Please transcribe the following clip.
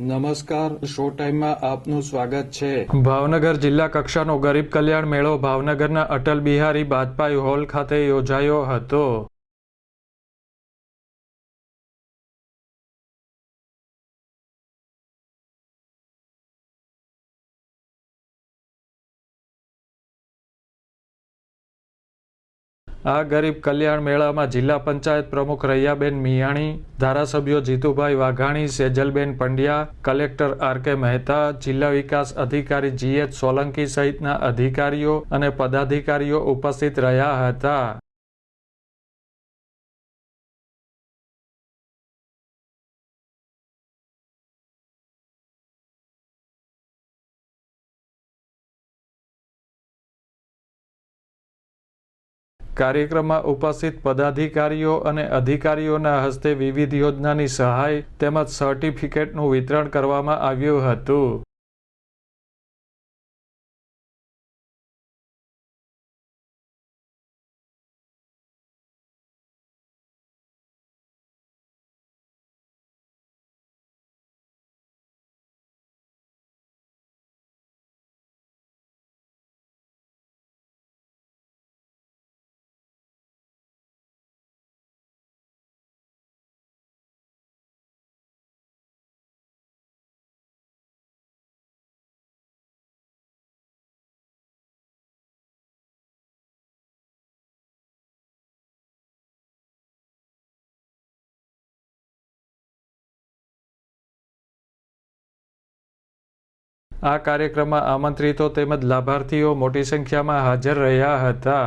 નમસ્કાર શો ટાઈમમાં આપનું સ્વાગત છે. ભાવનગર જિલ્લા કક્ષાનો ગરીબ કલ્યાણ મેળો ભાવનગરના અટલ બિહારી બાજપાઈ હોલ ખાતે યોજાયો હતો. આ ગરીબ કલ્યાણ મેળામાં જિલ્લા પંચાયત પ્રમુખ રૈયાબેન મિયાણી, ધારાસભ્યો Jitubhai Vaghani, Sejalben Pandya, collector R K Mehta, જિલ્લા વિકાસ અધિકારી જીએચ સોલંકી સહિતના અધિકારીઓ અને પદાધિકારીઓ ઉપસ્થિત રહ્યા હતા. કાર્યક્રમમાં ઉપસ્થિત પદાધિકારીઓ અને અધિકારીઓના હસ્તે વિવિધ યોજનાની સહાય તેમજ સર્ટિફિકેટનું વિતરણ કરવામાં આવ્યું હતું. આ કાર્યક્રમમાં આમંત્રિતો તેમજ લાભાર્થીઓ મોટી સંખ્યામાં હાજર રહ્યા હતા.